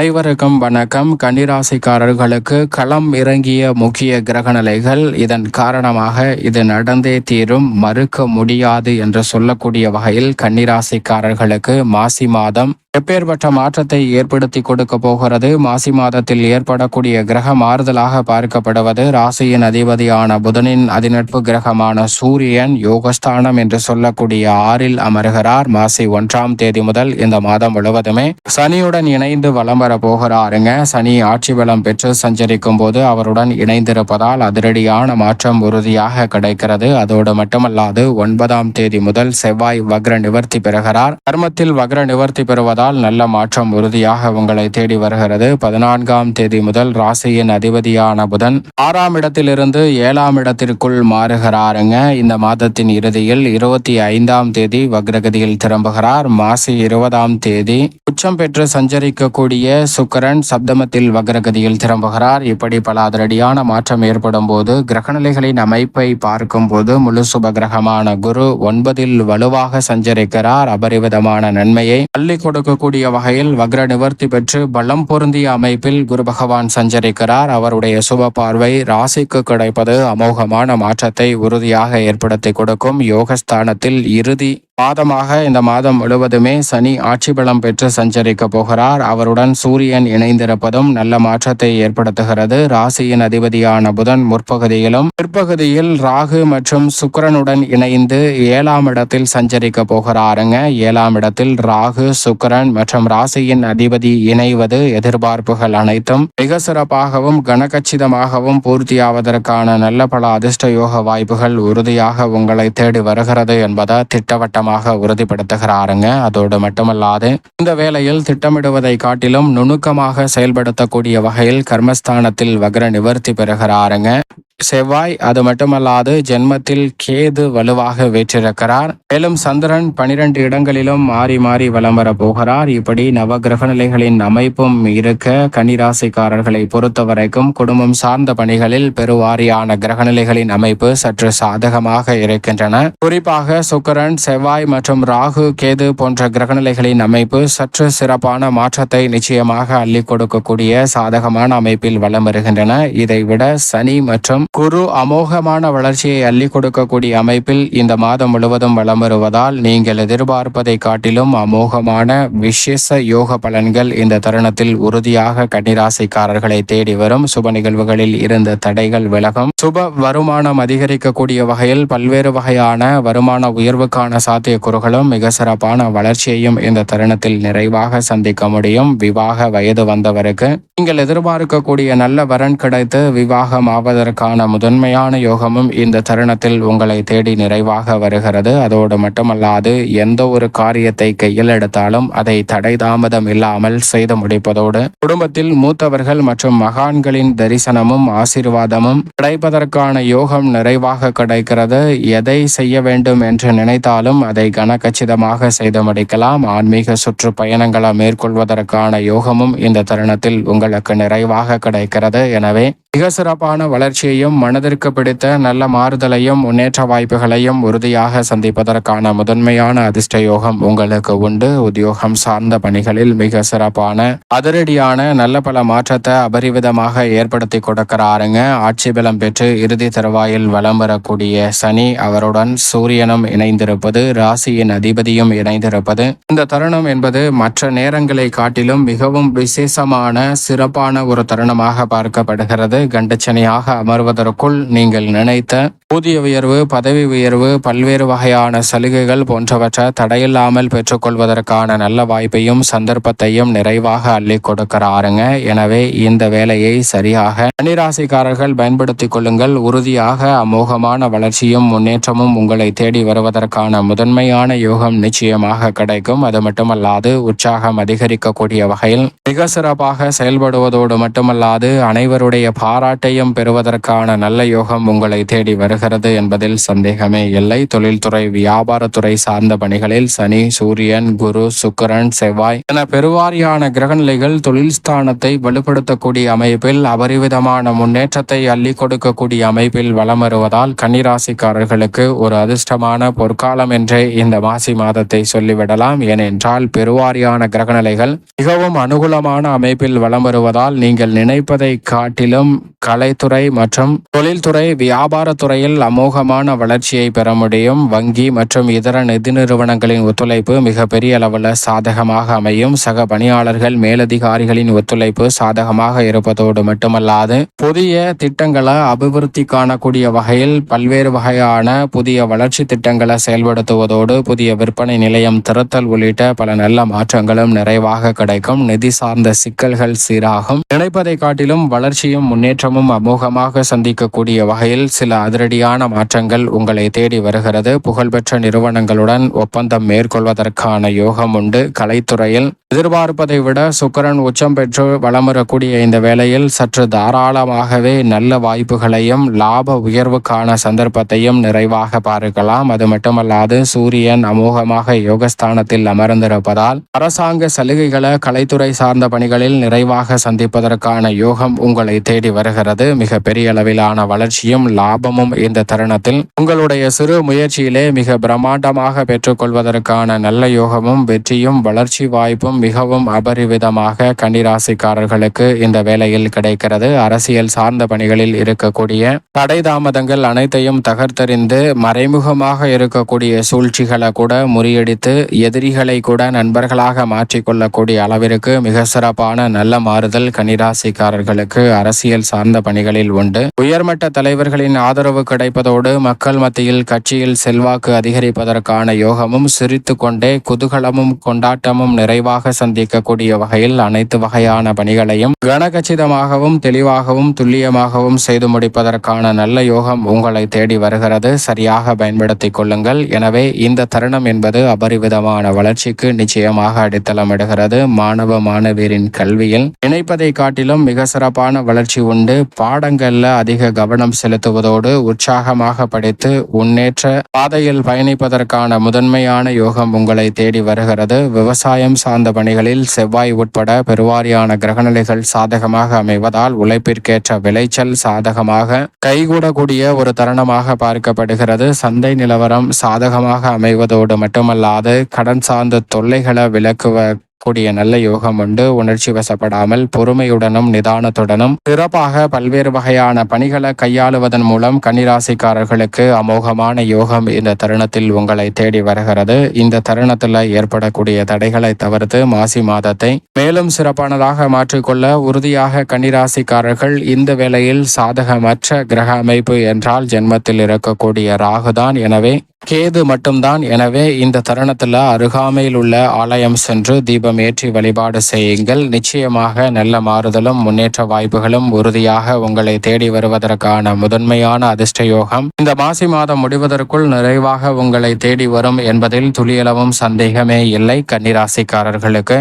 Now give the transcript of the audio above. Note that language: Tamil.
அனைவருக்கும் வணக்கம். கன்னிராசிக்காரர்களுக்கு களம் இறங்கிய முக்கிய கிரகநிலைகள் இதன் காரணமாக இது நடந்தே தீரும். மறுக்க முடியாது என்று சொல்லக்கூடிய வகையில் கன்னிராசிக்காரர்களுக்கு மாசி மாதம் எப்பேற்பட்ட மாற்றத்தை ஏற்படுத்தி கொடுக்க போகிறது. மாசி மாதத்தில் ஏற்படக்கூடிய கிரக மாறுதலாக பார்க்கப்படுவது ராசியின் அதிபதியான புதனின் அதிநட்பு கிரகமான சூரியன் யோகஸ்தானம் என்று சொல்லக்கூடிய ஆறில் அமர்கிறார். மாசி ஒன்றாம் தேதி முதல் இந்த மாதம் முழுவதுமே சனியுடன் இணைந்து வலம் வரப்போகிறாருங்க. சனி ஆட்சி பலம் பெற்று சஞ்சரிக்கும் போது அவருடன் இணைந்திருப்பதால் அதிரடியான மாற்றம் உறுதியாக கிடைக்கிறது. அதோடு மட்டுமல்லாது ஒன்பதாம் தேதி முதல் செவ்வாய் வக்ர நிவர்த்தி பெறுகிறார். கர்மத்தில் வக்ர நிவர்த்தி பெறுவதால் நல்ல மாற்றம் உறுதியாக உங்களை தேடி வருகிறது. பதினான்காம் தேதி முதல் ராசியின் அதிபதியான புதன் ஆறாம் இடத்திலிருந்து ஏழாம் இடத்திற்குள் மாறுகிறாருங்க. இந்த மாதத்தின் இறுதியில் இருபத்தி ஐந்தாம் தேதி வக்ரகதியில் திரும்புகிறார். மாசி இருபதாம் தேதி உச்சம் பெற்று சஞ்சரிக்கக்கூடிய சுக்கரன் சப்தமத்தில் வக்ரகதியில் திரும்புகிறார். இப்படி பல அதிரடியான மாற்றம் ஏற்படும் போது கிரகநிலைகளின் அமைப்பை பார்க்கும் போது முழு சுப கிரகமான குரு ஒன்பதில் வலுவாக சஞ்சரிக்கிறார். அபரிவிதமான நன்மையை அள்ளி கொடுக்கக்கூடிய வகையில் வக்ர நிவர்த்தி பெற்று பலம் பொருந்திய அமைப்பில் குரு பகவான் சஞ்சரிக்கிறார். அவருடைய சுப பார்வை ராசிக்கு கிடைப்பது அமோகமான மாற்றத்தை உறுதியாக ஏற்படுத்தி கொடுக்கும். யோகஸ்தானத்தில் இறுதி மாதமாக இந்த மாதம் முழுவதுமே சனி ஆட்சி பலம் பெற்று சஞ்சரிக்க போகிறார். அவருடன் சூரியன் இணைந்திருப்பதும் நல்ல மாற்றத்தை ஏற்படுத்துகிறது. ராசியின் அதிபதியான புதன் முற்பகுதியிலும் பிற்பகுதியில் ராகு மற்றும் சுக்கரனுடன் இணைந்து ஏழாம் இடத்தில் சஞ்சரிக்க போகிறாருங்க. ஏழாம் இடத்தில் ராகு சுக்கிரன் மற்றும் ராசியின் அதிபதி இணைவது எதிர்பார்ப்புகள் அனைத்தும் மிக சிறப்பாகவும் கனகச்சிதமாகவும் பூர்த்தியாவதற்கான நல்ல பல அதிர்ஷ்ட யோக வாய்ப்புகள் உறுதியாக உங்களை தேடி வருகிறது என்பதை திட்டவட்டம் திட்டமாக உறுதிப்படுத்துகிறாருங்க. அதோடு மட்டுமல்லாது இந்த வேளையில் திட்டமிடுவதை காட்டிலும் நுணுக்கமாக செயல்படுத்தக்கூடிய வகையில் கர்மஸ்தானத்தில் வக்ர நிவர்த்தி பெறுகிறாருங்க. செவ்வாய் அது மட்டுமல்லாது ஜென்மத்தில் கேது வலுவாக வீற்றிருக்கிறார். மேலும் சந்திரன் பனிரெண்டு இடங்களிலும் மாறி மாறி வலம் வர போகிறார். இப்படி நவ கிரக நிலைகளின் அமைப்பும் இருக்க கன்னிராசிக்காரர்களை பொறுத்த வரைக்கும் குடும்பம் சார்ந்த பணிகளில் பெருவாரியான கிரகநிலைகளின் அமைப்பு சற்று சாதகமாக இருக்கின்றன. குறிப்பாக சுக்கரன் செவ்வாய் மற்றும் ராகு கேது போன்ற கிரகநிலைகளின் அமைப்பு சற்று சிறப்பான மாற்றத்தை நிச்சயமாக அள்ளி கொடுக்கக்கூடிய சாதகமான அமைப்பில் வலம் வருகின்றன. இதைவிட சனி மற்றும் குரு அமோகமான வளர்ச்சியை அள்ளி கொடுக்கக்கூடிய அமைப்பில் இந்த மாதம் முழுவதும் வளம் வருவதால் நீங்கள் எதிர்பார்ப்பதை காட்டிலும் அமோகமான விசேஷ யோக பலன்கள் இந்த தருணத்தில் உறுதியாக கன்னிராசிக்காரர்களை தேடி வரும். சுப நிகழ்வுகளில் இருந்த தடைகள் விலகும். சுப வருமானம் அதிகரிக்கக்கூடிய வகையில் பல்வேறு வகையான வருமான உயர்வுக்கான சாத்தியக்கூறுகளும் மிக சிறப்பான வளர்ச்சியையும் இந்த தருணத்தில் நிறைவாக சந்திக்க முடியும். விவாக வயது வந்தவருக்கு நீங்கள் எதிர்பார்க்கக்கூடிய நல்ல வரன் கிடைத்து விவாகம் ஆவதற்கான முதன்மையான யோகமும் இந்த தருணத்தில் உங்களை தேடி நிறைவாக வருகிறது. அதோடு மட்டுமல்லாது எந்த ஒரு காரியத்தை கையில் எடுத்தாலும் அதை தடை தாமதம் இல்லாமல் செய்து முடிப்பதோடு குடும்பத்தில் மூத்தவர்கள் மற்றும் மகான்களின் தரிசனமும் ஆசீர்வாதமும் கிடைப்பதற்கான யோகம் நிறைவாக கிடைக்கிறது. எதை செய்ய வேண்டும் என்று நினைத்தாலும் அதை கனகச்சிதமாக செய்து முடிக்கலாம். ஆன்மீக சுற்றுப்பயணங்களை மேற்கொள்வதற்கான யோகமும் இந்த தருணத்தில் உங்களுக்கு நிறைவாக கிடைக்கிறது. எனவே மிக சிறப்பான வளர்ச்சியையும் மனதிற்கு பிடித்த நல்ல மாறுதலையும் முன்னேற்ற வாய்ப்புகளையும் உறுதியாக சந்திப்பதற்கான முதன்மையான அதிர்ஷ்ட யோகம் உங்களுக்கு உண்டு. உத்தியோகம் சார்ந்த பணிகளில் மிக சிறப்பான அதிரடியான நல்ல பல மாற்றத்தை அபரிவிதமாக ஏற்படுத்தி கொடுக்கிறாருங்க. ஆட்சி பலம் பெற்று இறுதி தருவாயில் வலம் வரக்கூடிய சனி அவருடன் சூரியனும் இணைந்திருப்பது ராசியின் அதிபதியும் இணைந்திருப்பது. இந்த தருணம் என்பது மற்ற நேரங்களை காட்டிலும் மிகவும் விசேஷமான சிறப்பான ஒரு தருணமாக பார்க்கப்படுகிறது. கண்டச்சனையாக அமர்வதற்குள் நீங்கள் நினைத்த ஊதிய உயர்வு பதவி உயர்வு பல்வேறு வகையான சலுகைகள் போன்றவற்றை தடையில்லாமல் பெற்றுக்கொள்வதற்கான நல்ல வாய்ப்பையும் சந்தர்ப்பத்தையும் நிறைவாக அள்ளி கொடுக்கிறாருங்க. எனவே இந்த வேலையை சரியாக கன்னிராசிக்காரர்கள் பயன்படுத்திக் கொள்ளுங்கள். உறுதியாக அமோகமான வளர்ச்சியும் முன்னேற்றமும் உங்களை தேடி வருவதற்கான முதன்மையான யோகம் நிச்சயமாக கிடைக்கும். அது மட்டுமல்லாது உற்சாகம் அதிகரிக்கக்கூடிய வகையில் மிக சிறப்பாக செயல்படுவதோடு மட்டுமல்லாது அனைவருடைய பாராட்டையும் பெறுவதற்கான நல்ல யோகம் உங்களை தேடி வருகிறது என்பதில் சந்தேகமே இல்லை. தொழில்துறை வியாபாரத்துறை சார்ந்த பணிகளில் சனி சூரியன் குரு சுக்கரன் செவ்வாய் என பெருவாரியான கிரகநிலைகள் தொழில் ஸ்தானத்தை வலுப்படுத்தக்கூடிய அமைப்பில் அபரிவிதமான முன்னேற்றத்தை அள்ளி கொடுக்கக்கூடிய அமைப்பில் வலம் வருவதால் கன்னிராசிக்காரர்களுக்கு ஒரு அதிர்ஷ்டமான பொற்காலம் என்றே இந்த மாசி மாதத்தை சொல்லிவிடலாம். ஏனென்றால் பெருவாரியான கிரகநிலைகள் மிகவும் அனுகூலமான அமைப்பில் வலம் வருவதால் நீங்கள் நினைப்பதை காட்டிலும் கலைத்துறை மற்றும் தொழில்துறை வியாபாரத்துறையில் அமோகமான வளர்ச்சியை பெற முடியும். வங்கி மற்றும் இதர நிதி நிறுவனங்களின் ஒத்துழைப்பு மிக பெரிய அளவில் சாதகமாக அமையும். சக பணியாளர்கள் மேலதிகாரிகளின் ஒத்துழைப்பு சாதகமாக இருப்பதோடு மட்டுமல்லாது புதிய திட்டங்களை அபிவிருத்தி காணக்கூடிய வகையில் பல்வேறு வகையான புதிய வளர்ச்சி திட்டங்களை செயல்படுத்துவதோடு புதிய விற்பனை நிலையம் திறத்தல் உள்ளிட்ட பல நல்ல மாற்றங்களும் நிறைவாக கிடைக்கும். நிதி சார்ந்த சிக்கல்கள் சீராகும். நினைப்பதை காட்டிலும் வளர்ச்சியும் முன்னே முன்னேற்றமும் அமோகமாக சந்திக்கக்கூடிய வகையில் சில அதிரடியான மாற்றங்கள் உங்களை தேடி வருகிறது. புகழ்பெற்ற நிறுவனங்களுடன் ஒப்பந்தம் மேற்கொள்வதற்கான யோகம் உண்டு. கலைத்துறையில் எதிர்பார்ப்பதை விட சுக்கரன் உச்சம் பெற்று வலம் வரக்கூடிய இந்த வேளையில் சற்று தாராளமாகவே நல்ல வாய்ப்புகளையும் லாப உயர்வுக்கான சந்தர்ப்பத்தையும் நிறைவாக பார்க்கலாம். அது மட்டுமல்லாது சூரியன் அமோகமாக யோகஸ்தானத்தில் அமர்ந்திருப்பதால் அரசாங்க சலுகைகளை கலைத்துறை சார்ந்த பணிகளில் நிறைவாக சந்திப்பதற்கான யோகம் உங்களை தேடி வருகிறது. மிக பெரிய அளவிலான வளர்ச்சியும் லாபமும் இந்த தருணத்தில் உங்களுடைய சிறு முயற்சியிலே மிக பிரம்மாண்டமாக பெற்றுக்கொள்வதற்கான நல்ல யோகமும் வெற்றியும் வளர்ச்சி வாய்ப்பும் மிகவும் அபரிவிதமாக கன்னிராசிக்காரர்களுக்கு இந்த வேலையில் கிடைக்கிறது. அரசியல் சார்ந்த பணிகளில் இருக்கக்கூடிய தடை தாமதங்கள் அனைத்தையும் தகர்த்தறிந்து மறைமுகமாக இருக்கக்கூடிய சூழ்ச்சிகளை கூட முறியடித்து எதிரிகளை கூட நண்பர்களாக மாற்றிக்கொள்ளக்கூடிய அளவிற்கு மிக சிறப்பான நல்ல மாறுதல் கன்னிராசிக்காரர்களுக்கு அரசியல் சார்ந்த பணிகளில் உண்டு. உயர்மட்ட தலைவர்களின் ஆதரவு கிடைப்பதோடு மக்கள் மத்தியில் கட்சியில் செல்வாக்கு அதிகரிப்பதற்கான யோகமும் சிரித்து கொண்டே குதூகலமும் கொண்டாட்டமும் நிறைவாக சந்திக்கக்கூடிய வகையில் அனைத்து வகையான பணிகளையும் கனகச்சிதமாகவும் தெளிவாகவும் துல்லியமாகவும் செய்து முடிப்பதற்கான நல்ல யோகம் உங்களை தேடி வருகிறது. சரியாக பயன்படுத்திக் கொள்ளுங்கள். எனவே இந்த தருணம் என்பது அபரிவிதமான வளர்ச்சிக்கு நிச்சயமாக அடித்தளமிடுகிறது. மாணவ மாணவியரின் கல்வியில் நினைப்பதை காட்டிலும் மிக சிறப்பான வளர்ச்சி உண்டு. பாடங்கள்ல அதிக கவனம் செலுத்துவதோடு உற்சாகமாக படித்து முன்னேற்ற பாதையில் பயணிப்பதற்கான முதன்மையான யோகம் உங்களை தேடி வருகிறது. விவசாயம் சார்ந்த பணிகளில் செவ்வாய் உட்பட பெருவாரியான கிரகநிலைகள் சாதகமாக அமைவதால் உழைப்பிற்கேற்ற விளைச்சல் சாதகமாக கைகூடக்கூடிய ஒரு தருணமாக பார்க்கப்படுகிறது. சந்தை நிலவரம் சாதகமாக அமைவதோடு மட்டுமல்லாது கடன் சார்ந்த தொல்லைகளை விளக்குவ கூடிய நல்ல யோகம் உண்டு. உணர்ச்சி வசப்படாமல் பொறுமையுடனும் நிதானத்துடனும் சிறப்பாக பல்வேறு வகையான பணிகளை கையாளுவதன் மூலம் கன்னிராசிக்காரர்களுக்கு அமோகமான யோகம் இந்த தருணத்தில் உங்களை தேடி வருகிறது. இந்த தருணத்தில் ஏற்படக்கூடிய தடைகளை தவிர்த்து மாசி மாதத்தை மேலும் சிறப்பானதாக மாற்றிக்கொள்ள உறுதியாக கன்னிராசிக்காரர்கள் இந்த வேளையில் சாதகமற்ற கிரக அமைப்பு என்றால் ஜென்மத்தில் இருக்கக்கூடிய ராகுதான். எனவே கேது மட்டும்தான். எனவே இந்த தருணத்தில் அருகாமையில் உள்ள ஆலயம் சென்று தீபம் ஏற்றி வழிபாடு செய்யுங்கள். நிச்சயமாக நல்ல மாறுதலும் முன்னேற்ற வாய்ப்புகளும் உறுதியாக உங்களை தேடி வருவதற்கான முதன்மையான அதிர்ஷ்ட யோகம் இந்த மாசி மாதம் முடிவதற்குள் நிறைவாக உங்களை தேடி வரும் என்பதில் துளியளவும் சந்தேகமே இல்லை. கன்னிராசிக்காரர்களுக்கு